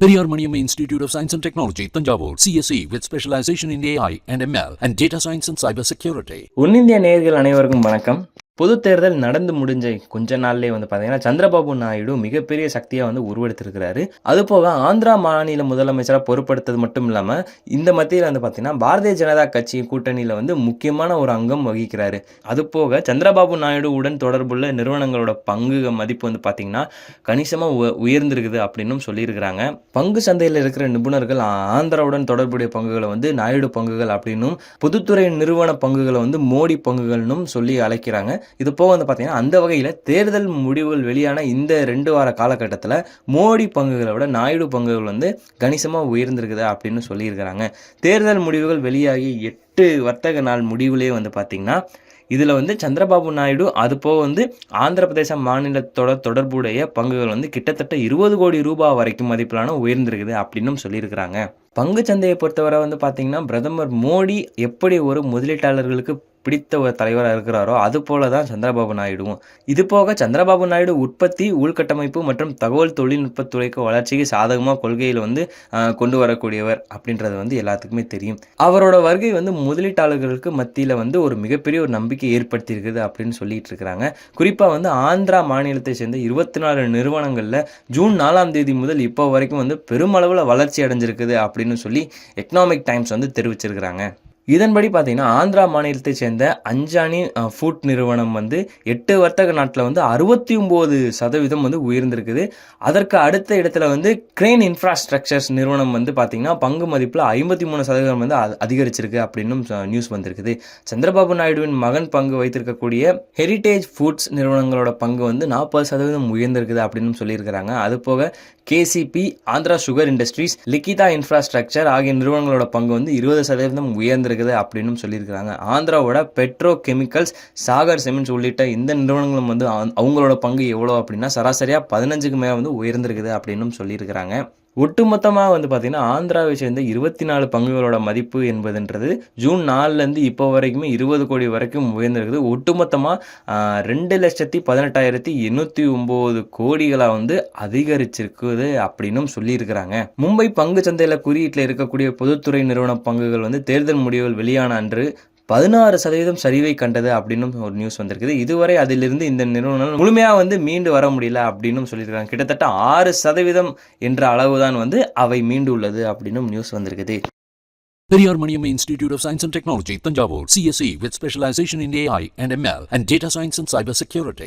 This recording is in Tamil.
Periyar Maniam Institute of Science and Technology, Tanjavur, CSE with specialization in AI and ML and data science and cyber security. உன்னிந்திய நேயர்கள் அனைவருக்கும் வணக்கம் பொது தேர்தல் நடந்து முடிஞ்ச கொஞ்ச நாள்லேயே வந்து பார்த்தீங்கன்னா சந்திரபாபு நாயுடு மிகப்பெரிய சக்தியாக வந்து உருவெடுத்திருக்கிறாரு. அது போக ஆந்திரா மாநில முதலமைச்சராக பொறுப்படுத்தது மட்டும் இல்லாமல் இந்த மத்தியில் வந்து பார்த்தீங்கன்னா பாரதிய ஜனதா கட்சி கூட்டணியில் வந்து முக்கியமான ஒரு அங்கம் வகிக்கிறாரு. அது போக சந்திரபாபு நாயுடு உடன் தொடர்புள்ள நிறுவனங்களோட பங்கு மதிப்பு வந்து பார்த்தீங்கன்னா கணிசமாக உயர்ந்திருக்குது அப்படின்னும் சொல்லியிருக்கிறாங்க. பங்கு சந்தையில் இருக்கிற நிபுணர்கள் ஆந்திராவுடன் தொடர்புடைய பங்குகளை வந்து நாயுடு பங்குகள் அப்படின்னும் பொதுத்துறை நிறுவன பங்குகளை வந்து மோடி பங்குகள்னும் சொல்லி அழைக்கிறாங்க. இது போக வந்து பார்த்தீங்கன்னா அந்த வகையில் தேர்தல் முடிவுகள் வெளியான இந்த ரெண்டு வார காலகட்டத்தில் மோடி பங்குகளை விட நாயுடு பங்குகள் வந்து கணிசமாக உயர்ந்திருக்குது அப்படின்னு சொல்லியிருக்கிறாங்க. தேர்தல் முடிவுகள் வெளியாகி எட்டு வர்த்தக நாள் முடிவுலேயே வந்து பார்த்தீங்கன்னா இதில் வந்து சந்திரபாபு நாயுடு அது போக வந்து ஆந்திர பிரதேச மாநிலத்தோட தொடர்புடைய பங்குகள் வந்து கிட்டத்தட்ட இருபது கோடி ரூபாய் வரைக்கும் மதிப்பிலான உயர்ந்திருக்குது அப்படின்னும் சொல்லியிருக்கிறாங்க. பங்கு சந்தையை பொறுத்தவரை வந்து பார்த்தீங்கன்னா பிரதமர் மோடி எப்படி ஒரு முதலீட்டாளர்களுக்கு பிடித்த ஒரு தலைவராக இருக்கிறாரோ அது போல தான் சந்திரபாபு நாயுடுவும். இது போக சந்திரபாபு நாயுடு உற்பத்தி உள்கட்டமைப்பு மற்றும் தகவல் தொழில்நுட்பத்துறைக்கு வளர்ச்சிக்கு சாதகமாக கொள்கையில் வந்து கொண்டு வரக்கூடியவர் அப்படின்றது வந்து எல்லாத்துக்குமே தெரியும். அவரோட வருகை வந்து முதலீட்டாளர்களுக்கு மத்தியில் வந்து ஒரு மிகப்பெரிய ஒரு நம்பிக்கை ஏற்படுத்தியிருக்குது அப்படின்னு சொல்லிட்டு இருக்கிறாங்க. குறிப்பாக வந்து ஆந்திரா மாநிலத்தை சேர்ந்த இருபத்தி நாலு நிறுவனங்களில் ஜூன் நாலாம் தேதி முதல் இப்போ வரைக்கும் வந்து பெருமளவில் வளர்ச்சி அடைஞ்சிருக்குது அப்படின்னு சொல்லி எக்கனாமிக் டைம்ஸ் வந்து தெரிவிச்சிருக்கிறாங்க. இதன்படி பார்த்தீங்கன்னா ஆந்திரா மாநிலத்தை சேர்ந்த அஞ்சானி ஃபுட் நிறுவனம் வந்து எட்டு வர்த்தக நாட்டில் வந்து அறுபத்தி ஒம்பது சதவீதம் வந்து உயர்ந்திருக்குது. அதற்கு அடுத்த இடத்துல வந்து கிரெயின் இன்ஃப்ராஸ்ட்ரக்சர்ஸ் நிறுவனம் வந்து பார்த்தீங்கன்னா பங்கு மதிப்பில் ஐம்பத்தி மூணு சதவீதம் வந்து அதிகரிச்சிருக்கு அப்படின்னும் ச- நியூஸ் வந்திருக்குது. சந்திரபாபு நாயுடுவின் மகன் பங்கு வைத்திருக்கக்கூடிய ஹெரிட்டேஜ் ஃபுட்ஸ் நிறுவனங்களோட பங்கு வந்து நாற்பது சதவீதம் உயர்ந்திருக்குது அப்படின்னு சொல்லியிருக்கிறாங்க. அது போக KCP Andhra sugar industries Likhitha infrastructure ஆகிய நிறுவனங்களோட பங்கு வந்து இருபது சதவீதம் இருக்குது அப்படின்னு சொல்லியிருக்கிறாங்க. ஆந்திராவோட பெட்ரோ கெமிக்கல்ஸ் சாகர் சிமெண்ட்ஸ் உள்ளிட்ட இந்த நிறுவனங்களும் வந்து அவங்களோட பங்கு எவ்வளோ அப்படின்னா சராசரியாக பதினஞ்சுக்கு மேலே வந்து உயர்ந்திருக்குது அப்படின்னும் சொல்லியிருக்கிறாங்க. ஒட்டுமொத்தமாக வந்து பார்த்தீங்கன்னா ஆந்திராவை சேர்ந்த இருபத்தி நாலு பங்குகளோட மதிப்பு என்பதுன்றது ஜூன் நாலுலேருந்து இப்போ வரைக்குமே இருபது கோடி வரைக்கும் உயர்ந்திருக்குது. ஒட்டுமொத்தமாக ரெண்டு லட்சத்தி பதினெட்டாயிரத்தி எண்ணூற்றி ஒம்பது கோடிகளாக வந்து அதிகரிச்சிருக்குது அப்படின்னும் சொல்லியிருக்கிறாங்க. மும்பை பங்கு சந்தையில் குறியீட்டில் இருக்கக்கூடிய பொதுத்துறை நிறுவன பங்குகள் வந்து தேர்தல் முடிவுகள் வெளியான அன்று பதினாறு சதவீதம் சரிவை கண்டது அப்படின்னும் ஒரு நியூஸ் வந்திருக்குது. இதுவரை அதிலிருந்து இந்த நிறுவனம் முழுமையாக வந்து மீண்டு வர முடியல அப்படின்னும் சொல்லியிருக்காங்க. கிட்டத்தட்ட ஆறு சதவீதம் என்ற அளவுதான் வந்து அவை மீண்டு உள்ளது அப்படின்னும் நியூஸ் வந்திருக்குது. Periyar Maniam institute of science and technology Thanjavur. CSC with specialisation in AI and ML and data science and cyber security